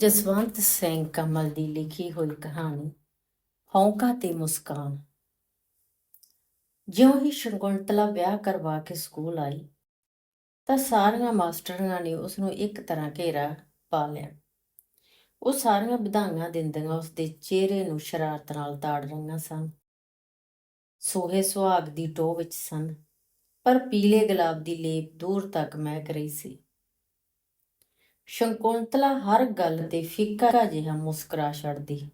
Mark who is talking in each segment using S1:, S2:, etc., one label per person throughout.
S1: ਜਸਵੰਤ ਸਿੰਘ ਕਮਲ ਦੀ ਲਿਖੀ ਹੋਈ ਕਹਾਣੀ? ਹੌਂਕਾ ਤੇ ਮੁਸਕਾਨ। ਜਿਉਂ ਹੀ ਸ਼ਕੁੰਤਲਾ ਵਿਆਹ ਕਰਵਾ ਕੇ ਸਕੂਲ ਆਈ, ਤਾਂ ਸਾਰੀਆਂ ਮਾਸਟਰਾਂ ਨੇ ਉਸ ਨੂੰ ਇੱਕ ਤਰ੍ਹਾਂ ਘੇਰਾ ਪਾ ਲਿਆ। ਉਹ ਸਾਰੀਆਂ ਵਧਾਈਆਂ ਦਿੰਦੀਆਂ ਉਸ ਦੇ ਚਿਹਰੇ ਨੂੰ ਸ਼ਰਾਰਤ ਨਾਲ ਤਾੜ ਰਹੀਆਂ ਸਨ। ਸੋਹੇ ਸੁਹਾਗ ਦੀ ਟੋਹ ਵਿੱਚ ਸਨ, ਪਰ ਪੀਲੇ ਗੁਲਾਬ ਦੀ ਲੇਪ ਦੂਰ ਤੱਕ ਮਹਿਕ ਰਹੀ ਸੀ। ਸ਼ੰਕੁੰਤਲਾ ਹਰ ਗੱਲ ਤੇ ਫਿੱਕਾ ਜਿਹਾ ਮੁਸਕਰਾ ਛੱਡਦੀ।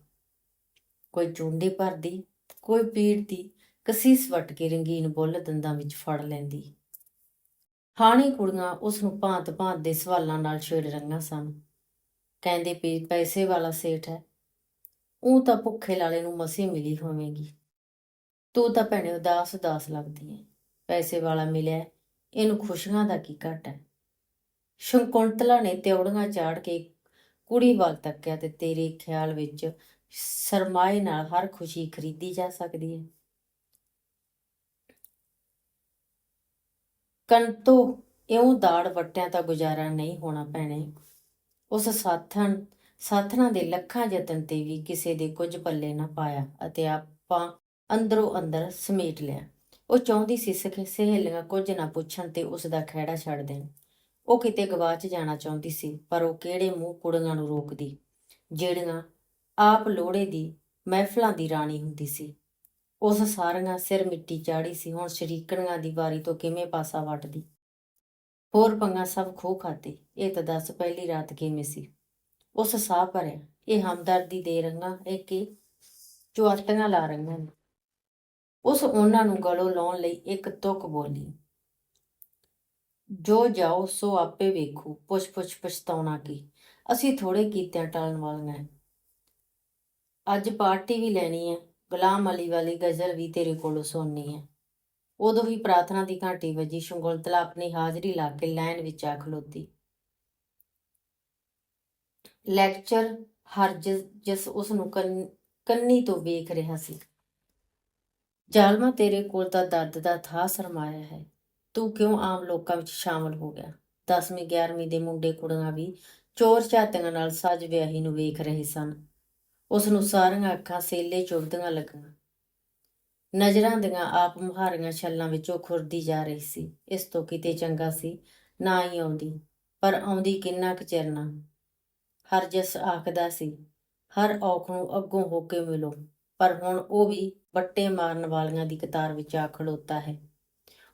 S1: ਕੋਈ ਚੁੰਡੀ ਭਰਦੀ, ਕੋਈ ਪੀੜਦੀ ਕਸੀਸ ਵਟ ਕੇ ਰੰਗੀਨ ਬੁੱਲ ਦੰਦਾਂ ਵਿੱਚ ਫੜ ਲੈਂਦੀ। ਹਾਣੀ ਕੁੜੀਆਂ ਉਸ ਨੂੰ ਭਾਂਤ-ਭਾਂਤ ਦੇ ਸਵਾਲਾਂ ਨਾਲ ਛੇੜ ਰਹੀਆਂ ਸਨ। ਕਹਿੰਦੇ ਵੀ ਪੈਸੇ ਵਾਲਾ ਸੇਠ ਹੈ। ਉਹ ਤਾਂ ਭੁੱਖੇ ਲਾਲੇ ਨੂੰ ਮਸੀ ਮਿਲੀ ਹੋਵੇਗੀ। ਤੂੰ ਤਾਂ ਭੈਣੇ ਉਦਾਸ ਉਦਾਸ ਲੱਗਦੀ ਹੈ ਪੈਸੇ ਵਾਲਾ ਮਿਲਿਆ, ਇਹਨੂੰ ਖੁਸ਼ੀਆਂ ਦਾ ਕੀ ਘਟ ਹੈ? ਸ਼ੰਕੁੰਤਲਾ ਨੇ ਤਿਉੜੀਆਂ ਚਾੜ ਕੇ ਕੁੜੀ ਵੱਲ ਤੱਕਿਆ ਤੇ ਤੇਰੇ ਖਿਆਲ ਵਿੱਚ ਸਰਮਾਏ ਨਾਲ ਹਰ ਖੁਸ਼ੀ ਖਰੀਦੀ ਜਾ ਸਕਦੀ ਹੈ। ਕੰਤੋ, ਇਉਂ ਦਾੜ ਵਟਿਆਂ ਤਾਂ ਗੁਜ਼ਾਰਾ ਨਹੀਂ ਹੋਣਾ ਭੈਣੇ ਉਸ ਸਾਥਣ, ਸਾਥਣਾ ਦੇ ਲੱਖਾਂ ਯਤਨ ਤੇ ਵੀ ਕਿਸੇ ਦੇ ਕੁਝ ਪੱਲੇ ਨਾ ਪਾਇਆ ਅਤੇ ਆਪਾਂ ਅੰਦਰੋਂ ਅੰਦਰ ਸਮੇਟ ਲਿਆ। ਉਹ ਚਾਹੁੰਦੀ ਸੀ ਸਖੇ ਸਹੇਲੀਆਂ ਕੁਝ ਨਾ ਪੁੱਛਣ ਤੇ ਉਸ ਦਾ ਖਹਿੜਾ ਛੱਡ ਦੇਣ। ਉਹ ਕਿਤੇ ਗਵਾਚ ਜਾਣਾ ਚਾਹੁੰਦੀ ਸੀ, ਪਰ ਉਹ ਕਿਹੜੇ ਮੂੰਹ ਕੁੜੀਆਂ ਨੂੰ ਰੋਕਦੀ? ਜਿਹੜੀਆਂ ਆਪ ਲੋੜੇ ਦੀ ਮਹਿਫਲਾਂ ਦੀ ਰਾਣੀ ਹੁੰਦੀ ਸੀ। ਉਸ ਸਾਰੀਆਂ ਸਿਰ ਮਿੱਟੀ ਚਾੜੀ ਸੀ, ਹੁਣ ਸ਼ਰੀਕਣੀਆਂ ਦੀ ਵਾਰੀ ਤੋਂ ਕਿਵੇਂ ਪਾਸਾ ਵੱਟਦੀ? ਹੋਰ ਪੰਗਾ ਸਭ ਖੋ ਖਾਤੇ ਇਹ ਤਾਂ ਦੱਸ ਪਹਿਲੀ ਰਾਤ ਕਿਵੇਂ ਸੀ? ਉਸ ਸਾਹ ਭਰਿਆ ਇਹ ਹਮਦਰਦੀ ਦੇ ਰੰਗਾ, ਇਹ ਕਿ ਚੁਆਟੀਆਂ ਲਾ ਰਹੀਆਂ ਨੇ। ਉਸ ਉਹਨਾਂ ਨੂੰ ਗਲੋਂ ਲਾਉਣ ਲਈ ਇੱਕ ਤੁਕ ਬੋਲੀ ਜੋ ਜਾਓ, ਸੋ ਆਪੇ ਵੇਖੋ। ਪੁੱਛ ਪੁੱਛ, ਪਛਤਾਉਣਾ ਕੀ? ਅਸੀਂ ਥੋੜੇ ਕੀਤਿਆਂ ਟਾਲਣ ਵਾਲੀਆਂ ਅੱਜ ਪਾਰਟੀ ਵੀ ਲੈਣੀ ਹੈ। ਗੁਲਾਮ ਅਲੀ ਵਾਲੀ ਗਜ਼ਲ ਵੀ ਤੇਰੇ ਕੋਲੋਂ ਸੁਣਨੀ ਹੈ। ਉਦੋਂ ਹੀ ਪ੍ਰਾਰਥਨਾ ਦੀ ਘੰਟੀ ਵਜੀ। ਸ਼ੰਗੁਲਤਲਾ ਆਪਣੀ ਹਾਜ਼ਰੀ ਲਾ ਕੇ ਲਾਈਨ ਵਿੱਚ ਆ ਖਲੋਤੀ। ਲੈਕਚਰ ਹਰਜ ਜਿਸ ਉਸ ਨੂੰ ਕੰਨੀ ਤੋਂ ਵੇਖ ਰਿਹਾ ਸੀ। ਜ਼ਾਲਮਾ ਤੇਰੇ ਕੋਲ ਤਾਂ ਦਰਦ ਦਾ ਥਾਂ ਸਰਮਾਇਆ ਹੈ। ਤੂੰ ਕਿਉਂ ਆਮ ਲੋਕਾਂ ਵਿੱਚ ਸ਼ਾਮਲ ਹੋ ਗਿਆ? 10ਵੀਂ 11ਵੀਂ ਦੇ ਮੁੰਡੇ ਕੁੜੀਆਂ ਵੀ ਚੋਰ ਝਾਤੀਆਂ ਨਾਲ ਸੱਜ ਵਿਆਹੀ ਨੂੰ ਵੇਖ ਰਹੇ ਸਨ। ਉਸ ਨੂੰ ਸਾਰੀਆਂ ਅੱਖਾਂ ਸੇਲੇ ਚੁੱਭਦੀਆਂ ਲੱਗੀਆਂ। ਨਜ਼ਰਾਂ ਦੀਆਂ ਆਪ ਮੁਹਾਰੀਆਂ ਛੱਲਾਂ ਵਿੱਚੋਂ ਖੁਰਦੀ ਜਾ ਰਹੀ ਸੀ। ਇਸ ਤੋਂ ਕਿਤੇ ਚੰਗਾ ਸੀ ਨਾ ਹੀ ਆਉਂਦੀ, ਪਰ ਆਉਂਦੀ ਕਿੰਨਾ ਕੁ ਚਿਰਨਾ ਹਰ ਜਸ ਆਖਦਾ ਸੀ, ਹਰ ਔਖ ਨੂੰ ਅੱਗੋਂ ਹੋ ਕੇ ਮਿਲੋ, ਪਰ ਹੁਣ ਉਹ ਵੀ ਬੱਟੇ ਮਾਰਨ ਵਾਲੀਆਂ ਦੀ ਕਤਾਰ ਵਿੱਚ ਆ ਖੜੋਤਾ ਹੈ।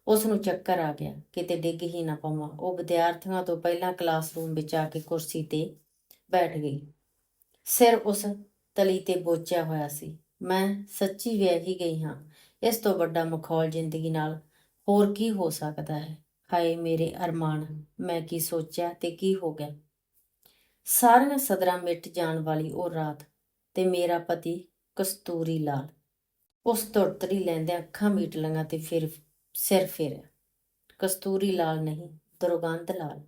S1: ਉਸ ਨੂੰ ਚੱਕਰ ਆ ਗਿਆ। ਕਿਤੇ ਡਿੱਗ ਹੀ ਨਾ ਪਵਾਂ। ਉਹ ਵਿਦਿਆਰਥੀਆਂ ਤੋਂ ਪਹਿਲਾਂ ਕਲਾਸਰੂਮ ਵਿੱਚ ਆ ਕੇ ਕੁਰਸੀ ਤੇ ਬੈਠ ਗਈ। ਸਿਰ ਉਸ ਤਲੀ ਤੇ ਬੋਚਿਆ ਹੋਇਆ ਸੀ। ਮੈਂ ਸੱਚੀ ਵਿਆਹੀ ਗਈ ਹਾਂ। ਇਸ ਤੋਂ ਵੱਡਾ ਮਖੌਲ ਜ਼ਿੰਦਗੀ ਨਾਲ ਹੋਰ ਕੀ ਹੋ ਸਕਦਾ ਹੈ? ਹਾਏ ਮੇਰੇ ਅਰਮਾਨ, ਮੈਂ ਕੀ ਸੋਚਿਆ ਤੇ ਕੀ ਹੋ ਗਿਆ? ਸਾਰੀਆਂ ਸਦਰਾਂ ਮਿਟ ਜਾਣ ਵਾਲੀ ਉਹ ਰਾਤ ਤੇ ਮੇਰਾ ਪਤੀ ਕਸਤੂਰੀ ਲਾਲ। ਉਸ ਤੁਰਤਰੀ ਲੈਂਦੇ ਅੱਖਾਂ ਮੀਟ ਲੰਗਾ ਤੇ ਫਿਰ ਸਿਰ ਫੇਰਿਆ ਕਸਤੂਰੀ ਲਾਲ ਨਹੀਂ, ਦੁਰਗੰਧ ਲਾਲ।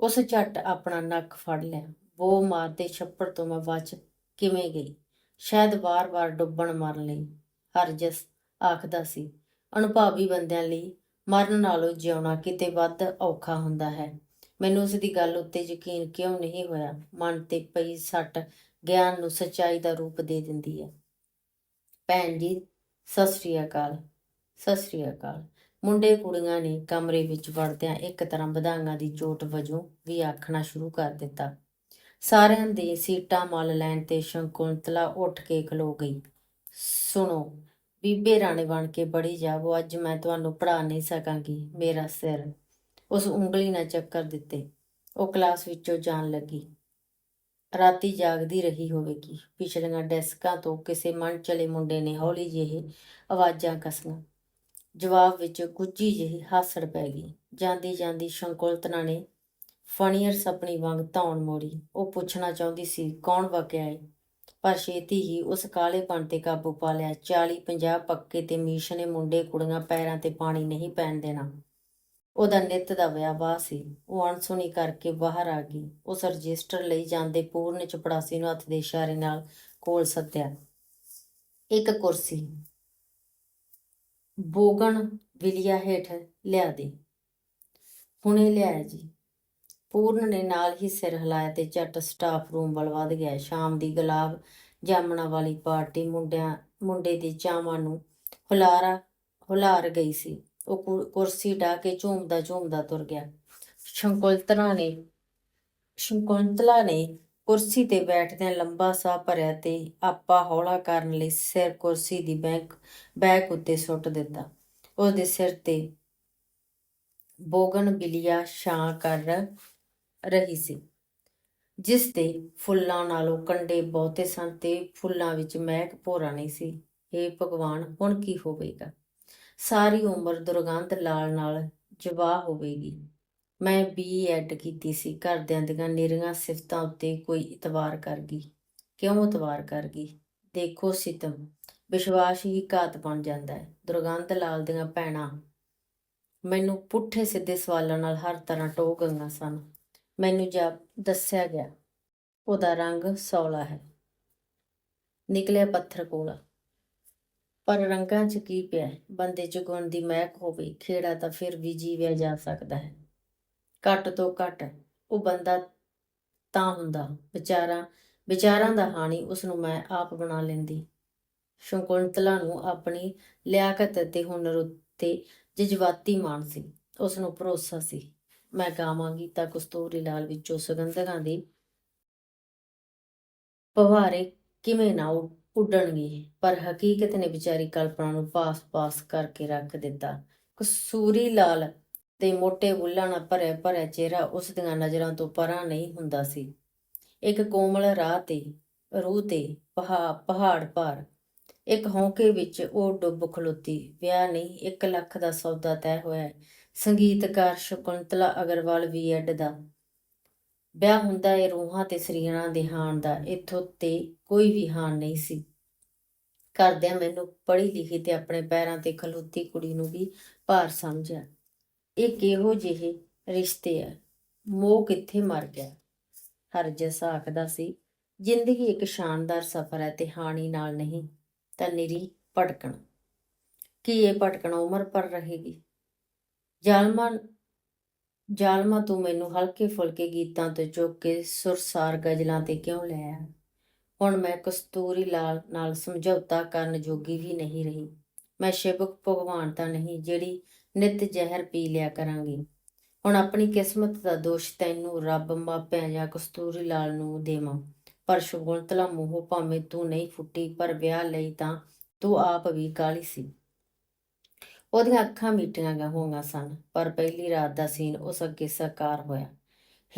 S1: ਉਸ ਝੱਟ ਆਪਣਾ ਨੱਕ ਫੜ ਲਿਆ। ਵੋ ਮਾਰਦੇ ਛੱਪੜ ਤੋਂ ਮੈਂ ਬਚ ਕਿਵੇਂ ਗਈ? ਸ਼ਾਇਦ ਵਾਰ-ਵਾਰ ਡੁੱਬਣ ਮਰਨ ਲਈ ਹਰਜਸ ਆਖਦਾ ਸੀ। ਅਨੁਭਵੀ ਬੰਦਿਆਂ ਲਈ ਮਰਨ ਨਾਲੋਂ ਜਿਉਣਾ ਕਿਤੇ ਵੱਧ ਔਖਾ ਹੁੰਦਾ ਹੈ। ਮੈਨੂੰ ਉਸ ਦੀ ਗੱਲ ਉੱਤੇ ਯਕੀਨ ਕਿਉਂ ਨਹੀਂ ਹੋਇਆ? ਮਨ ਤੇ ਪਈ ਸੱਟ ਗਿਆਨ ਨੂੰ ਸੱਚਾਈ ਦਾ ਰੂਪ ਦੇ ਦਿੰਦੀ ਹੈ। ਭੈਣ ਜੀ, ਸਤਿ ਸ੍ਰੀ ਅਕਾਲ। ਸਤਿ ਸ੍ਰੀ ਅਕਾਲ। ਮੁੰਡੇ ਕੁੜੀਆਂ ਨੇ ਕਮਰੇ ਵਿੱਚ ਵੜਦਿਆਂ ਇੱਕ ਤਰ੍ਹਾਂ ਵਧਾਈਆਂ ਦੀ ਚੋਟ ਵਜੋਂ ਵੀ ਆਖਣਾ ਸ਼ੁਰੂ ਕਰ ਦਿੱਤਾ। ਸਾਰਿਆਂ ਦੇ ਸੀਟਾਂ ਮੱਲ ਲੈਣ ਤੇ ਸ਼ੰਕੁੰਤਲਾ ਉੱਠ ਕੇ ਖਲੋ ਗਈ। ਸੁਣੋ, ਬੀਬੇ ਰਾਣੇ ਬਣ ਕੇ ਬੜੀ ਜਾਵੋ, ਅੱਜ ਮੈਂ ਤੁਹਾਨੂੰ ਪੜਾ ਨਹੀਂ ਸਕਾਂਗੀ, ਮੇਰਾ ਸਿਰ। ਉਸ ਉਂਗਲੀ ਨਾਲ ਚੱਕਰ ਦਿੱਤੇ। ਉਹ ਕਲਾਸ ਵਿੱਚੋਂ ਜਾਣ ਲੱਗੀ। ਰਾਤੀ ਜਾਗਦੀ ਰਹੀ ਹੋਵੇਗੀ। ਪਿਛਲੀਆਂ ਡੈਸਕਾਂ ਤੋਂ ਕਿਸੇ ਮਨ ਚਲੇ ਮੁੰਡੇ ਨੇ ਹੌਲੀ ਜਿਹੇ ਆਵਾਜ਼ਾਂ ਕਸੀਆਂ। ਜਵਾਬ ਵਿੱਚ ਗੁੱਜੀ ਜਿਹੀ ਹਾਸੜ ਪੈ ਗਈ। ਜਾਂਦੀ ਜਾਂਦੀ ਸ਼ੰਕੁਲਤਨਾ ਨੇ ਫਣੀਅਰਸ ਆਪਣੀ ਵਾਂਗ ਧੌਣ ਮੋੜੀ। ਉਹ ਪੁੱਛਣਾ ਚਾਹੁੰਦੀ ਸੀ, ਕੌਣ ਵਕਿਆ ਏ? ਪਰ ਛੇਤੀ ਹੀ ਉਸ ਕਾਲੇਪਣ ਤੇ ਕਾਬੂ ਪਾ ਲਿਆ 40 50 ਪੱਕੇ ਤੇ ਮੀਸ਼ ਨੇ ਮੁੰਡੇ ਕੁੜੀਆਂ ਪੈਰਾਂ ਤੇ ਪਾਣੀ ਨਹੀਂ ਪੈਣ ਦੇਣਾ। ਉਹਦਾ ਨਿੱਤ ਦਾ ਵਿਆਹ ਸੀ। ਉਹ ਅਣਸੁਣੀ ਕਰਕੇ ਬਾਹਰ ਆ ਗਈ। ਉਸ ਰਜਿਸਟਰ ਲਈ ਜਾਂਦੇ ਪੂਰਨ ਚਪੜਾਸੀ ਨੂੰ ਹੱਥ ਦੇ ਇਸ਼ਾਰੇ ਨਾਲ ਕੋਲ ਸੱਦਿਆ। ਇੱਕ ਕੁਰਸੀ। ਬੋਗਣ ਵਿਲਿਆ ਹੇਠ ਲਿਆ ਦੇ। ਹੁਣੇ ਲਿਆਇਆ ਜੀ। ਪੂਰਨ ਨੇ ਨਾਲ ਹੀ ਸਿਰ ਹਿਲਾਇਆ ਤੇ ਝੱਟ ਸਟਾਫ ਰੂਮ ਵੱਲ ਵਧ ਗਿਆ। ਸ਼ਾਮ ਦੀ ਗੁਲਾਬ ਜਾਮਣਾ ਵਾਲੀ ਪਾਰਟੀ ਮੁੰਡਿਆਂ, ਮੁੰਡੇ ਦੇ ਚਾਵਾਂ ਨੂੰ ਹੁਲਾਰਾ, ਹੁਲਾਰ ਗਈ ਸੀ। ਉਹ ਕੁਰਸੀ ਢਾ ਕੇ ਝੂਮਦਾ ਝੂਮਦਾ ਤੁਰ ਗਿਆ। ਸ਼ੰਕੁੰਤਲਾ ਨੇ ਸ਼ੰਕੁੰਤਲਾ ਨੇ ਕੁਰਸੀ ਤੇ ਬੈਠਦਿਆਂ ਲੰਬਾ ਸਾਹ ਭਰਿਆ ਤੇ ਆਪਾ ਹੌਲਾ ਕਰਨ ਲਈ ਸਿਰ ਕੁਰਸੀ ਦੀ ਬੈਕ ਬੈਕ ਉੱਤੇ ਸੁੱਟ ਦਿੱਤਾ। ਉਸ ਦੇ ਸਿਰ ਤੇ ਬੋਗਨ ਬਿਲੀਆ ਛਾਂ ਕਰ ਰਹੀ ਸੀ, ਜਿਸ ਦੇ ਫੁੱਲਾਂ ਨਾਲੋਂ ਕੰਡੇ ਬਹੁਤੇ ਸਨ ਤੇ ਫੁੱਲਾਂ ਵਿੱਚ ਮਹਿਕ ਭੋਰਾ ਨਹੀਂ ਸੀ। हे ਭਗਵਾਨ, ਹੁਣ ਕੀ ਹੋਵੇਗਾ? ਸਾਰੀ ਉਮਰ ਦੁਰਗੰਧ ਲਾਲ ਨਾਲ ਜਵਾ ਹੋਵੇਗੀ। ਮੈਂ ਬੀ ਐਡ ਕੀਤੀ ਸੀ, ਘਰਦਿਆਂ ਦੀਆਂ ਨਿਰੀਆਂ ਸਿਫਤਾਂ ਉੱਤੇ ਕੋਈ ਇਤਵਾਰ ਕਰ ਗਈ। ਕਿਉਂ ਇਤਵਾਰ ਕਰ ਗਈ? ਦੇਖੋ ਸਿਤਮ, ਵਿਸ਼ਵਾਸ ਹੀ ਘਾਤ ਬਣ ਜਾਂਦਾ ਹੈ। ਦੁਰਗੰਧ ਲਾਲ ਦੀਆਂ ਭੈਣਾਂ, ਮੈਨੂੰ ਪੁੱਠੇ ਸਿੱਧੇ ਸਵਾਲਾਂ ਨਾਲ ਹਰ ਤਰ੍ਹਾਂ ਟੋਹ ਗਈਆਂ ਸਨ। ਮੈਨੂੰ ਜਦ ਦੱਸਿਆ ਗਿਆ, ਉਹਦਾ ਰੰਗ ਸੌਲਾ ਹੈ। ਨਿਕਲਿਆ ਪੱਥਰ ਕੋਲਾ। ਪਰ ਰੰਗਾਂ 'ਚ ਕੀ ਪਿਆ ਬੰਦੇ 'ਚ ਗੁਣ ਦੀ ਮਹਿਕ ਹੋਵੇ, ਖੇੜਾ ਤਾਂ ਫਿਰ ਵੀ ਜੀਵਿਆ ਜਾ ਸਕਦਾ ਹੈ। ਘੱਟ ਤੋਂ ਘੱਟ ਉਹ ਬੰਦਾ ਤਾਂ ਹੁੰਦਾ। ਵਿਚਾਰਾਂ ਵਿਚਾਰਾਂ ਦਾ ਹਾਣੀ ਉਸ ਨੂੰ ਮੈਂ ਆਪ ਬਣਾ ਲੈਂਦੀ। ਸ਼ੰਕੁੰਤਲਾ ਨੂੰ ਆਪਣੀ ਲਿਆਕਤ ਅਤੇ ਹੁਨਰ ਉੱਤੇ ਜਜ਼ਬਾਤੀ ਮਾਣ ਸੀ। ਉਸ ਨੂੰ ਭਰੋਸਾ ਸੀ। ਮੈਂ ਗਾਵਾਂਗੀ ਤਾਂ ਕਸਤੂਰੀ ਲਾਲ ਵਿੱਚੋਂ ਸੁਗੰਧਾਂ ਦੀ ਪਵਾਰੇ ਕਿਵੇਂ ਨਾ ਉੱਡਣਗੇ ਪਰ ਹਕੀਕਤ ਨੇ ਵਿਚਾਰੀ ਕਲਪਨਾ ਨੂੰ ਪਾਸ-ਪਾਸ ਕਰਕੇ ਰੱਖ ਦਿੱਤਾ। ਕਸੂਰੀ ਲਾਲ ਤੇ ਮੋٹے ਬੁੱਲਾਂ ਨਾਲ ਭਰਿਆ ਭਰਿਆ ਚਿਹਰਾ ਉਸ ਦੀਆਂ ਨਜ਼ਰਾਂ ਤੋਂ ਪਰਾਂ ਨਹੀਂ ਹੁੰਦਾ ਸੀ। ਇੱਕ ਕੋਮਲ ਰਾਹ ਤੇ, ਰੂਹ ਤੇ, ਪਹਾ, ਪਹਾੜ ਭਾਰ ਇੱਕ ਹੌਂਕੇ ਵਿੱਚ ਉਹ ਡੁੱਬ ਖਲੋਤੀ। ਵਿਆਹ ਨਹੀਂ 1 ਲੱਖ ਦਾ ਸੌਦਾ ਤੈਅ ਹੋਇਆ। ਸੰਗੀਤਕਾਰ ਸ਼ਕੁੰਤਲਾ ਅਗਰਵਾਲ ਵੀ ਐਡ ਦਾ। ਵਿਆਹ ਹੁੰਦਾ ਏ ਰੂਹਾਂ ਤੇ ਸਰੀਰਾਂ ਦੇ ਹਾਣ ਦਾ। ਇੱਥੋਂ ਤੇ ਕੋਈ ਵੀ ਹਾਣ ਨਹੀਂ ਸੀ। ਘਰਦਿਆਂ ਮੈਨੂੰ ਪੜ੍ਹੀ ਲਿਖੀ ਤੇ ਆਪਣੇ ਪੈਰਾਂ ਤੇ ਖਲੋਤੀ ਕੁੜੀ ਨੂੰ ਵੀ ਭਾਰ ਸਮਝਿਆ। ਇਹ ਕਿਹੋ ਜਿਹੇ ਰਿਸ਼ਤੇ ਆ? ਮੋਹ ਕਿੱਥੇ ਮਰ ਗਿਆ? ਹਰਜਸ ਆਖਦਾ ਸੀ, ਜ਼ਿੰਦਗੀ ਇੱਕ ਸ਼ਾਨਦਾਰ ਸਫ਼ਰ ਹੈ ਤੇ ਹਾਣੀ ਨਾਲ ਨਹੀਂ, ਤਾਂ ਨਿਰੀ ਭਟਕਣ। ਕੀ ਇਹ ਭਟਕਣ ਉਮਰ ਪਰ ਰਹੇਗੀ? ਜ਼ਾਲਮਾ ਜ਼ਾਲਮਾ, ਤੂੰ ਮੈਨੂੰ ਹਲਕੇ ਫੁਲਕੇ ਗੀਤਾਂ ਤੋਂ ਚੁੱਕ ਕੇ ਸੁਰਸਾਰ ਗਜ਼ਲਾਂ ਤੇ ਕਿਉਂ ਲੈ ਆਇਆ? ਹੁਣ ਮੈਂ ਕਸਤੂਰੀ ਲਾਲ ਨਾਲ ਸਮਝੌਤਾ ਕਰਨ ਜੋਗੀ ਵੀ ਨਹੀਂ ਰਹੀ। ਮੈਂ ਸ਼ਿਵਕ ਭਗਵਾਨ ਤਾਂ ਨਹੀਂ, ਜਿਹੜੀ ਨਿਤ ਜ਼ਹਿਰ ਪੀ ਲਿਆ ਕਰਾਂਗੀ। ਹੁਣ ਆਪਣੀ ਕਿਸਮਤ ਦਾ ਦੋਸ਼ ਤੈਨੂੰ ਰੱਬ ਮਾਪਿਆਂ ਜਾਂ ਕਸਤੂਰੀ ਲਾਲ ਨੂੰ ਦੇਵਾਂ। ਪਰ ਸ਼ਗੁੰਤਲਾ ਮੂੰਹੋਂ ਭਾਵੇਂ ਤੂੰ ਨਹੀਂ ਫੁੱਟੀ, ਪਰ ਵਿਆਹ ਲਈ ਤਾਂ ਤੂੰ ਆਪ ਵੀ ਕਾਲੀ ਸੀ। ਉਹਦੀਆਂ ਅੱਖਾਂ ਮੀਟੀਆਂ ਗਾ ਹੋਈਆਂ ਸਨ, ਪਰ ਪਹਿਲੀ ਰਾਤ ਦਾ ਸੀਨ ਉਸ ਅੱਗੇ ਸਾਕਾਰ ਹੋਇਆ।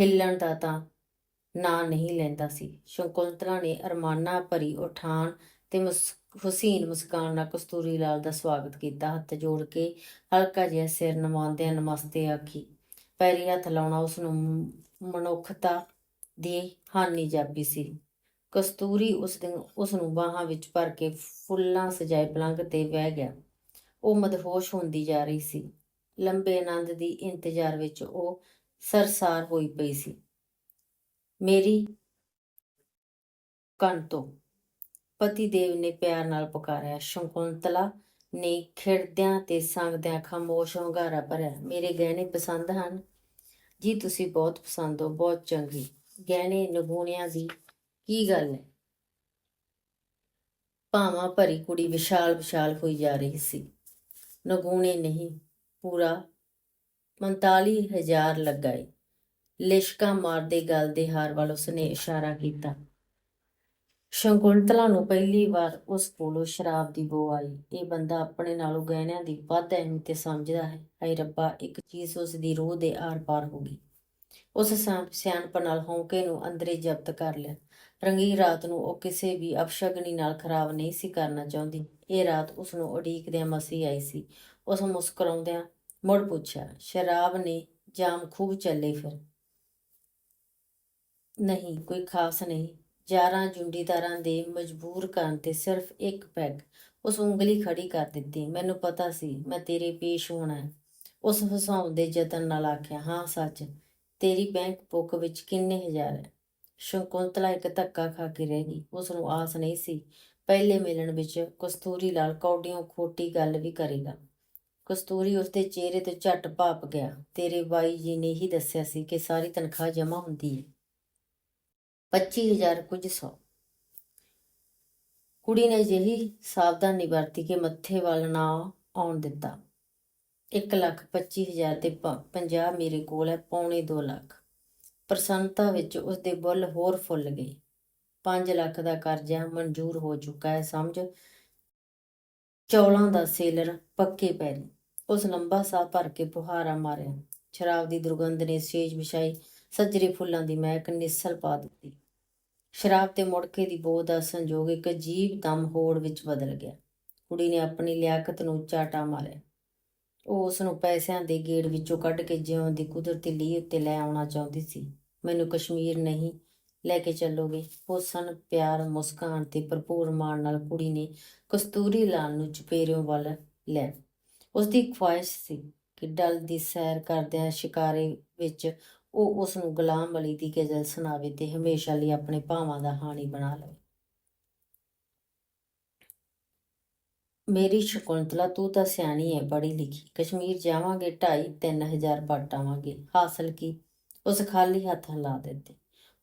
S1: ਹਿੱਲਣ ਦਾ ਤਾਂ ਨਾਂ ਨਹੀਂ ਲੈਂਦਾ ਸੀ। ਸ਼ੰਕੁੰਤਲਾ ਨੇ ਅਰਮਾਨਾ ਭਰੀ ਉਠਾਣ ਤੇ ਮੁਸ- ਹੁਸੀਨ ਮੁਸਕਾਨ ਨਾਲ ਕਸਤੂਰੀ ਲਾਲ ਦਾ ਸਵਾਗਤ ਕੀਤਾ, ਹੱਥ ਜੋੜ ਕੇ ਹਲਕਾ ਜਿਹਾ ਸਿਰ ਨਵਾਉਂਦਿਆਂ ਨਮਸਤੇ ਆਖੀ। ਪੈਰੀ ਹੱਥ ਲਾਉਣਾ ਉਸ ਨੂੰ ਮਨੁੱਖਤਾ ਦੀ ਹਾਨੀ ਜਾਪੀ ਸੀ। ਕਸਤੂਰੀ ਉਸ ਦਿਨ ਉਸ ਨੂੰ ਬਾਹਾਂ ਵਿੱਚ ਭਰ ਕੇ ਫੁੱਲਾਂ ਸਜਾਏ ਪਲੰਘ ਤੇ ਬਹਿ ਗਿਆ। ਉਹ ਮਦਹੋਸ਼ ਹੁੰਦੀ ਜਾ ਰਹੀ ਸੀ। ਲੰਬੇ ਆਨੰਦ ਦੀ ਇੰਤਜ਼ਾਰ ਵਿੱਚ ਉਹ ਸਰਸਾਰ ਹੋਈ ਪਈ ਸੀ। ਮੇਰੀ ਕੰਤੋ ਪਤੀ ਦੇਵ ਨੇ ਪਿਆਰ ਨਾਲ ਪੁਕਾਰਿਆ, ਸ਼ੰਕੁੰਤਲਾ ਨੇ ਖਿੜਦਿਆਂ ਤੇ ਸੰਗਦਿਆਂ ਖਾਮੋਸ਼ ਹੁੰਗਾਰਾ ਭਰਿਆ। ਮੇਰੇ ਗਹਿਣੇ ਪਸੰਦ ਹਨ? ਜੀ, ਤੁਸੀਂ ਬਹੁਤ ਪਸੰਦ ਹੋ, ਬਹੁਤ ਚੰਗੀ। ਗਹਿਣੇ ਨਗੂਣਿਆਂ ਦੀ ਕੀ ਗੱਲ ਹੈ ਭਾਵਾਂ ਭਰੀ ਕੁੜੀ ਵਿਸ਼ਾਲ ਵਿਸ਼ਾਲ ਹੋਈ ਜਾ ਰਹੀ ਸੀ। ਨਗੂਣੇ ਨਹੀਂ, ਪੂਰਾ 45000 ਲੱਗਾ ਏ ਲਿਸ਼ਕਾ ਮਾਰਦੇ ਗੱਲ ਦੇ ਹਾਰ ਵੱਲ ਉਸਨੇ ਇਸ਼ਾਰਾ ਕੀਤਾ। ਸ਼ੰਕੁੰਤਲਾ ਨੂੰ ਪਹਿਲੀ ਵਾਰ ਉਸ ਕੋਲੋਂ ਸ਼ਰਾਬ ਦੀ ਬੋ ਆਈ। ਇਹ ਬੰਦਾ ਆਪਣੇ ਨਾਲੋਂ ਗਹਿਣਿਆਂ ਦੀ ਵੱਧ ਅਹਿਮੀਅਤ ਸਮਝਦਾ ਹੈ। ਹਾਏ ਰੱਬਾ, ਇੱਕ ਚੀਜ਼ ਉਸ ਦੀ ਰੂਹ ਦੇ ਆਰ-ਪਾਰ ਹੋ ਗਈ। ਉਸ ਸਿਆਣਪ ਨਾਲ ਹੌਂਕੇ ਨੂੰ ਅੰਦਰੇ ਜ਼ਬਤ ਕਰ ਲਿਆ। ਰੰਗੀ ਰਾਤ ਨੂੰ ਉਹ ਕਿਸੇ ਵੀ ਅਪਸ਼ਗਨੀ ਨਾਲ ਖਰਾਬ ਨਹੀਂ ਸੀ ਕਰਨਾ ਚਾਹੁੰਦੀ। ਇਹ ਰਾਤ ਉਸ ਨੂੰ ਉਡੀਕਦਿਆਂ ਮਸੀ ਆਈ ਸੀ। ਉਸ ਮੁਸਕਰਾਉਂਦਿਆਂ ਮੁੜ ਪੁੱਛਿਆ, ਸ਼ਰਾਬ ਨੇ ਜਾਮ ਖੂਬ ਚੱਲੇ ਫਿਰ? ਨਹੀਂ, ਕੋਈ ਖਾਸ ਨਹੀਂ। ਯਾਰਾਂ ਜੁੰਡੀਦਾਰਾਂ ਦੇ ਮਜਬੂਰ ਕਰਨ ਤੇ ਸਿਰਫ ਇੱਕ ਪੈਗ, ਉਸ ਉਂਗਲੀ ਖੜੀ ਕਰ ਦਿੱਤੀ। ਮੈਨੂੰ ਪਤਾ ਸੀ, ਮੈਂ ਤੇਰੇ ਪੇਸ਼ ਹੋਣਾ ਹੈ। ਉਸ ਹਸਾਉਣ ਦੇ ਯਤਨ ਨਾਲ ਆਖਿਆ, ਹਾਂ, ਸੱਚ, ਤੇਰੀ ਬੈਂਕ ਬੁੱਕ ਵਿੱਚ ਕਿੰਨੇ ਹਜ਼ਾਰ ਹੈ? ਸ਼ੰਕੁੰਤਲਾ ਇੱਕ ਧੱਕਾ ਖਾ ਕੇ ਰਹਿ ਗਈ। ਉਸ ਨੂੰ ਆਸ ਨਹੀਂ ਸੀ, ਪਹਿਲੇ ਮਿਲਣ ਵਿੱਚ ਕਸਤੂਰੀ ਲਾਲ ਕੌਡੀਆਂ ਖੋਟੀ ਗੱਲ ਵੀ ਕਰੇਗਾ। ਕਸਤੂਰੀ ਉਸਦੇ ਚਿਹਰੇ ਤੇ ਝੱਟ ਭਾਪ ਗਿਆ। ਤੇਰੇ ਬਾਈ ਜੀ ਨੇ ਹੀ ਦੱਸਿਆ ਸੀ ਕਿ ਸਾਰੀ ਤਨਖਾਹ ਜਮ੍ਹਾਂ ਹੁੰਦੀ ਹੈ। 25000 ਕੁਝ ਸੌ। ਕੁੜੀ ਨੇ ਜਿਹੀ ਸਾਵਧਾਨੀ ਵਰਤੀ ਕਿ ਮੱਥੇ ਵੱਲ ਨਾ ਆਉਣ ਦਿੱਤਾ। 1 ਲੱਖ 25000 ਤੇ 50 ਮੇਰੇ ਕੋਲ ਹੈ, ਪੌਣੇ 2 ਲੱਖ। ਪ੍ਰਸੰਨਤਾ ਵਿੱਚ ਉਸਦੇ ਬੁੱਲ ਹੋਰ ਫੁੱਲ ਗਏ। 5 ਲੱਖ ਦਾ ਕਰਜ਼ਾ ਮਨਜ਼ੂਰ ਹੋ ਚੁੱਕਾ ਹੈ, ਸਮਝ? ਚੌਲਾਂ ਦਾ ਸੇਲਰ ਪੱਕੇ ਪੈਰੀ। ਉਸ ਲੰਬਾ ਸਾਹ ਭਰ ਕੇ ਪੁਹਾਰਾ ਮਾਰਿਆ। ਸ਼ਰਾਬ ਦੀ ਦੁਰਗੰਧ ਨੇ ਸੇਜ ਵਿਛਾਈ। ਸੱਜਰੇ ਫੁੱਲਾਂ ਦੀ ਮਹਿਕ ਨਿਸਲ ਪਾ ਦਿੱਤੀ। ਸ਼ਰਾਬ ਤੇ ਮੁੜਕੇ ਦੀ ਬੋ ਦਾ ਸੰਜੋਗ ਇੱਕ ਅਜੀਬ ਦਮ ਹੋੜ ਵਿੱਚ ਬਦਲ ਗਿਆ। ਕੁੜੀ ਨੇ ਆਪਣੀ ਲਿਆਕਤ ਨੂੰ ਚਾਟਾ ਮਾਰਿਆ। ਉਹ ਉਸ ਨੂੰ ਪੈਸਿਆਂ ਦੇ ਗੇੜ ਵਿੱਚੋਂ ਕੱਢ ਕੇ ਜਿਉਂ ਦੀ ਕੁਦਰਤੀ ਲੀਹ ਉੱਤੇ ਲੈ ਆਉਣਾ ਚਾਹੁੰਦੀ ਸੀ। ਮੈਨੂੰ ਕਸ਼ਮੀਰ ਨਹੀਂ, ਲੈ ਕੇ ਚੱਲੋਗੇ? ਹੁਸਨ ਪਿਆਰ, ਮੁਸਕਾਨ ਤੇ ਭਰਪੂਰ ਮਾਣ ਨਾਲ ਕੁੜੀ ਨੇ ਕਸਤੂਰੀ ਲਾਲ ਨੂੰ ਚਪੇਰਿਓਂ ਵੱਲ ਲੈ। ਉਸ ਦੀ ਖੁਆਇਸ਼ ਸੀ ਕਿ ਡਲ ਦੀ ਸੈਰ ਕਰਦਿਆਂ ਸ਼ਿਕਾਰੇ ਵਿੱਚ ਉਹ ਉਸ ਨੂੰ ਗੁਲਾਮ ਅਲੀ ਦੀ ਗਜ਼ਲ ਸੁਣਾਵੇ ਤੇ ਹਮੇਸ਼ਾ ਲਈ ਆਪਣੇ ਭਾਵਾਂ ਦਾ ਹਾਣੀ ਬਣਾ ਲਵੇ। ਮੇਰੀ ਸ਼ਕੁੰਤਲਾ, ਤੂੰ ਤਾਂ ਸਿਆਣੀ ਹੈ ਪੜ੍ਹੀ ਲਿਖੀ। ਕਸ਼ਮੀਰ ਜਾਵਾਂਗੇ 2.5 3000 ਪੱਟ ਆਵਾਂਗੇ। ਹਾਸਲ ਕੀ? ਉਸ ਖਾਲੀ ਹੱਥ ਲਾ ਦਿੱਤੇ।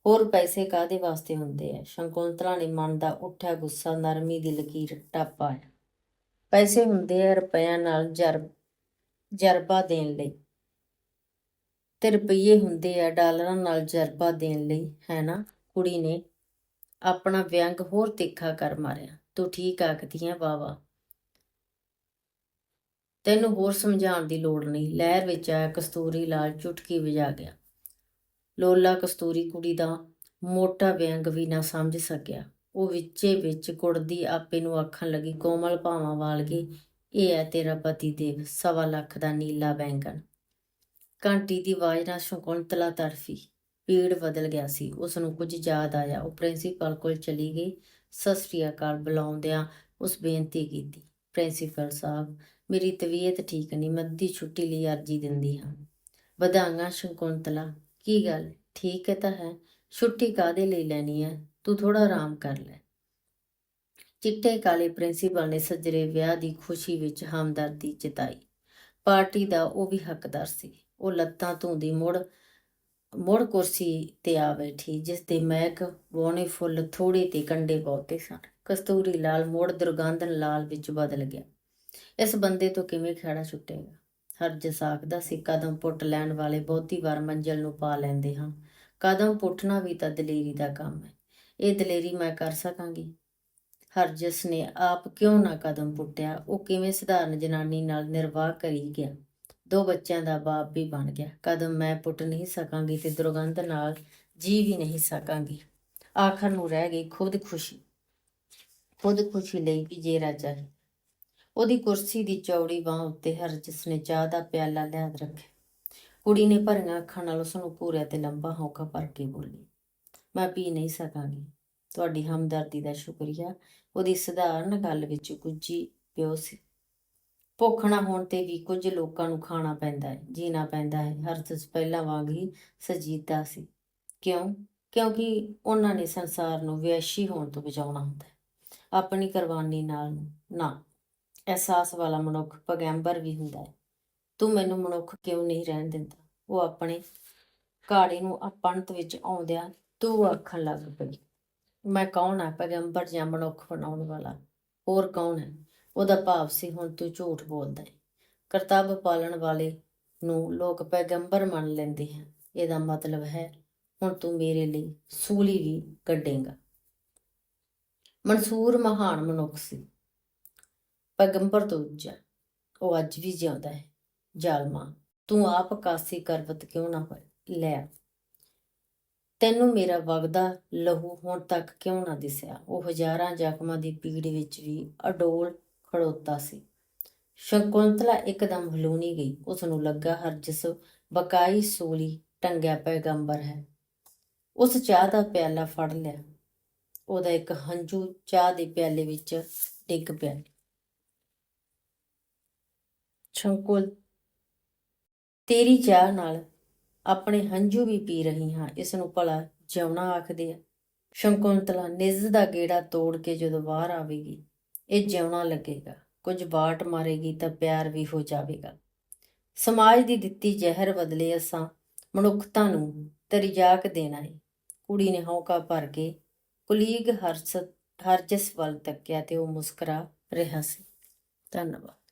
S1: ਹੋਰ ਪੈਸੇ ਕਾਦੇ ਵਾਸਤੇ ਹੁੰਦੇ ਆ ਸ਼ਕੁੰਤਲਾ ਨੇ ਮਨ ਦਾ ਉੱਠਿਆ ਗੁੱਸਾ, ਨਰਮੀ ਦੀ ਲਕੀਰ ਟੱਪ ਆਇਆ। ਪੈਸੇ ਹੁੰਦੇ ਆ ਰੁਪਿਆਂ ਨਾਲ ਜਰ, ਜਰਬਾ ਦੇਣ ਲਈ। ਤੇ ਰੁਪਈਏ ਹੁੰਦੇ ਆ ਡਾਲਰਾਂ ਨਾਲ ਜਰਬਾ ਦੇਣ ਲਈ ਹੈ ਨਾ ਕੁੜੀ ਨੇ ਆਪਣਾ ਵਿਅੰਗ ਹੋਰ ਤਿੱਖਾ ਕਰ ਮਾਰਿਆ। ਤੂੰ ਠੀਕ ਆਖਦੀ ਆ ਬਾਵਾ ਤੈਨੂੰ ਹੋਰ ਸਮਝਾਉਣ ਦੀ ਲੋੜ ਨਹੀਂ। ਲਹਿਰ ਵਿੱਚ ਆਇਆ ਕਸਤੂਰੀ ਲਾਲ ਚੁਟਕੀ ਵਜਾ ਗਿਆ। ਲੋਲਾ ਕਸਤੂਰੀ ਕੁੜੀ ਦਾ ਮੋਟਾ ਵਿਅੰਗ ਵੀ ਨਾ ਸਮਝ ਸਕਿਆ। ਉਹ ਵਿੱਚੇ ਵਿੱਚ ਕੁੜਦੀ ਆਪੇ ਨੂੰ ਆਖਣ ਲੱਗੀ, ਕੋਮਲ ਭਾਵਾਂ ਵਾਲਗੇ, ਇਹ ਹੈ ਤੇਰਾ ਪਤੀ ਦੇਵ, ਸਵਾ ਲੱਖ ਦਾ ਨੀਲਾ ਬੈਂਗਣ। ਘੰਟੀ ਦੀ ਆਵਾਜ਼ ਨਾਲ ਸ਼ਕੁੰਤਲਾ ਤਰਫੀ ਪੀੜ ਬਦਲ ਗਿਆ ਸੀ। ਉਸ ਨੂੰ ਕੁਝ ਯਾਦ ਆਇਆ। ਉਹ ਪ੍ਰਿੰਸੀਪਲ ਕੋਲ ਚਲੀ ਗਈ। ਸਤਿ ਸ੍ਰੀ ਅਕਾਲ ਬੁਲਾਉਂਦਿਆਂ ਉਸ ਬੇਨਤੀ ਕੀਤੀ। ਪ੍ਰਿੰਸੀਪਲ ਸਾਹਿਬ, ਮੇਰੀ ਤਬੀਅਤ ਠੀਕ ਨਹੀਂ। ਮੈਂ ਛੁੱਟੀ ਲਈ ਅਰਜੀ ਦਿੰਦੀ ਹਾਂ। ਵਧਾਈਆਂ ਸ਼ਕੁੰਤਲਾ ਕੀ ਗੱਲ? ਠੀਕ ਹੈ ਤਾਂ ਹੈ। ਛੁੱਟੀ ਕਾਦੇ ਲਈ ਲੈਣੀ ਹੈ? ਤੂੰ ਥੋੜਾ ਆਰਾਮ ਕਰ ਲੈ। ਚਿੱਟੇ ਕਾਲੇ ਪ੍ਰਿੰਸੀਪਲ ਨੇ ਸੱਜਰੇ ਵਿਆਹ ਦੀ ਖੁਸ਼ੀ ਵਿੱਚ ਹਮਦਰਦੀ ਜਤਾਈ। ਪਾਰਟੀ ਦਾ ਉਹ ਵੀ ਹੱਕਦਾਰ ਸੀ। ਉਹ ਲੱਤਾਂ ਧੋਂਦੀ ਮੁੜ ਮੁੜ ਕੁਰਸੀ ਤੇ ਆ ਬੈਠੀ ਜਿਸ ਦੇ ਮਹਿਕ ਵੋਣੇ ਫੁੱਲ ਥੋੜੇ ਤੇ ਕੰਡੇ ਬਹੁਤੇ ਸਨ। ਕਸਤੂਰੀ ਲਾਲ ਮੁੜ ਦੁਰਗੰਧਨ ਲਾਲ ਵਿੱਚ ਬਦਲ ਗਿਆ। ਇਸ ਬੰਦੇ ਤੋਂ ਕਿਵੇਂ ਖੜਾ ਛੁੱਟੇਗਾ? ਹਰਜ ਸਾਖਦਾ ਸੀ ਕਦਮ ਪੁੱਟ ਲੈਣ ਵਾਲੇ ਬਹੁਤੀ ਵਾਰ ਮੰਜ਼ਲ ਨੂੰ ਪਾ ਲੈਂਦੇ ਹਨ ਕਦਮ ਪੁੱਟਣਾ ਵੀ ਤਾਂ ਦਲੇਰੀ ਦਾ ਕੰਮ ਹੈ। ਇਹ ਦਲੇਰੀ ਮੈਂ ਕਰ ਸਕਾਂਗੀ। ਹਰਜਸ ਨੇ ਆਪ ਕਿਉਂ ਨਾ ਕਦਮ ਪੁੱਟਿਆ, ਉਹ ਕਿਵੇਂ ਸਧਾਰਨ ਜਨਾਨੀ ਨਾਲ ਨਿਰਵਾਹ ਕਰੀ ਗਿਆ? ਦੋ ਬੱਚਿਆਂ ਦਾ ਬਾਪ ਵੀ ਬਣ ਗਿਆ। ਕਦਮ ਮੈਂ ਪੁੱਟ ਨਹੀਂ ਸਕਾਂਗੀ ਤੇ ਦੁਰਗੰਧ ਨਾਲ ਜੀ ਵੀ ਨਹੀਂ ਸਕਾਂਗੀ। ਆਖਰ ਨੂੰ ਰਹਿ ਗਈ ਖੁਦ ਖੁਸ਼ੀ। ਖੁਦ ਖੁਸ਼ੀ ਲਈ ਵੀ ਜੇਰਾ ਚਾਹੀ ਉਹਦੀ ਕੁਰਸੀ ਦੀ ਚੌੜੀ ਬਾਹ ਉੱਤੇ ਹਰਜਸ ਨੇ ਚਾਹ ਦਾ ਪਿਆਲਾ ਲਿਆ ਰੱਖਿਆ। ਕੁੜੀ ਨੇ ਭਰੀਆਂ ਅੱਖਾਂ ਨਾਲ ਉਸ ਨੂੰ ਪੂਰਿਆ ਤੇ ਲੰਬਾ ਹੌਕਾ ਭਰ ਕੇ ਬੋਲੀ, ਮੈਂ ਪੀ ਨਹੀਂ ਸਕਾਂਗੀ। ਤੁਹਾਡੀ ਹਮਦਰਦੀ ਦਾ ਸ਼ੁਕਰੀਆ। ਉਹਦੀ ਸਧਾਰਨ ਗੱਲ ਵਿੱਚ ਗੁੱਜੀ ਪਿਓ ਸੀ। ਭੁੱਖ ਨਾ ਹੋਣ ਤੇ ਵੀ ਕੁਝ ਲੋਕਾਂ ਨੂੰ ਖਾਣਾ ਪੈਂਦਾ ਹੈ, ਜੀਣਾ ਪੈਂਦਾ ਹੈ। ਹਰਜਸ ਪਹਿਲਾਂ ਵਾਂਗ ਹੀ ਸਜੀਦਾ ਸੀ। ਕਿਉਂ? ਕਿਉਂਕਿ ਉਹਨਾਂ ਨੇ ਸੰਸਾਰ ਨੂੰ ਵਿਅਸ਼ੀ ਹੋਣ ਤੋਂ ਬਚਾਉਣਾ ਹੁੰਦਾ ਹੈ। ਆਪਣੀ ਕੁਰਬਾਨੀ ਨਾਲ ਨਾ, ਅਹਿਸਾਸ ਵਾਲਾ ਮਨੁੱਖ ਪਗੰਬਰ ਵੀ ਹੁੰਦਾ ਹੈ। ਤੂੰ ਮੈਨੂੰ ਮਨੁੱਖ ਕਿਉਂ ਨਹੀਂ ਰਹਿਣ ਦਿੰਦਾ? ਉਹ ਆਪਣੇ ਘਾੜੇ ਨੂੰ ਆਪਣਤ ਵਿੱਚ ਆਉਂਦਿਆਂ ਤੂੰ ਆਖਣ ਲੱਗ ਪਈ, ਮੈਂ ਕੌਣ ਆ ਪੈਗੰਬਰ ਜਾਂ ਮਨੁੱਖ ਬਣਾਉਣ ਵਾਲਾ? ਹੋਰ ਕੌਣ ਹੈ? ਉਹਦਾ ਭਾਵ ਸੀ ਹੁਣ ਤੂੰ ਝੂਠ ਬੋਲਦਾ ਹੈ ਕਰਤੱਵ ਪਾਲਣ ਵਾਲੇ ਨੂੰ ਲੋਕ ਪੈਗੰਬਰ ਮੰਨ ਲੈਂਦੇ ਹਨ। ਇਹਦਾ ਮਤਲਬ ਹੈ, ਹੁਣ ਤੂੰ ਮੇਰੇ ਲਈ ਸੂਲੀ ਵੀ ਕੱਢੇਗਾ। ਮਨਸੂਰ ਮਹਾਨ ਮਨੁੱਖ ਸੀ। ਪੈਗੰਬਰ ਤੋਂ ਉੱਚਾ ਉਹ ਅੱਜ ਵੀ ਜਿਉਂਦਾ ਹੈ। ਜ਼ਾਲਮਾ, ਤੂੰ ਆਪ ਕਾਸੀ ਕਰਵਤ ਕਿਉਂ ਨਾ ਲੈ, ਤੈਨੂੰ ਮੇਰਾ ਵਗਦਾ ਲਹੂ ਹੁਣ ਤੱਕ ਕਿਉਂ ਨਾ ਦਿਸਿਆ? ਉਹ ਹਜ਼ਾਰਾਂ ਜ਼ਖਮਾਂ ਦੀ ਪੀੜ ਵਿੱਚ ਵੀ ਅਡੋਲ ਖੜੋਤਾ ਸੀ। ਸ਼ਕੁੰਤਲਾ ਇੱਕਦਮ ਹਲੂਣੀ ਗਈ। ਉਸ ਨੂੰ ਲੱਗਾ ਹਰਜਸ ਬਕਾਈ ਸੂਲੀ ਟੰਗਿਆ ਪੈਗੰਬਰ ਹੈ। ਉਸ ਚਾਹ ਦਾ ਪਿਆਲਾ ਫੜ ਲਿਆ। ਉਹਦਾ ਇੱਕ ਹੰਝੂ ਚਾਹ ਦੇ ਪਿਆਲੇ ਵਿੱਚ ਡਿੱਗ ਪਿਆ। ਸ਼ੰਕੁਲ, ਤੇਰੀ ਚਾਹ ਨਾਲ ਆਪਣੇ ਹੰਝੂ ਵੀ ਪੀ ਰਹੀ ਹਾਂ। ਇਸ ਨੂੰ ਭਲਾ ਜਿਉਣਾ ਆਖਦੇ ਆ। ਸ਼ੰਕੁੰਤਲਾ ਨਿੱਜ ਦਾ ਗੇੜਾ ਤੋੜ ਕੇ ਜਦੋਂ ਬਾਹਰ ਆਵੇਗੀ ਇਹ ਜਿਉਣਾ ਲੱਗੇਗਾ। ਕੁਝ ਬਾਟ ਮਾਰੇਗੀ ਤਾਂ ਪਿਆਰ ਵੀ ਹੋ ਜਾਵੇਗਾ। ਸਮਾਜ ਦੀ ਦਿੱਤੀ ਜ਼ਹਿਰ ਬਦਲੇ ਅਸਾਂ ਮਨੁੱਖਤਾ ਨੂੰ ਤਰਿਜਾਕ ਦੇਣਾ ਏ ਕੁੜੀ ਨੇ ਹੌਕਾ ਭਰ ਕੇ ਕੁਲੀਗ ਹਰਸ, ਹਰਜਸ ਵੱਲ ਤੱਕਿਆ ਤੇ ਉਹ ਮੁਸਕਰਾ ਰਿਹਾ ਸੀ। ਧੰਨਵਾਦ।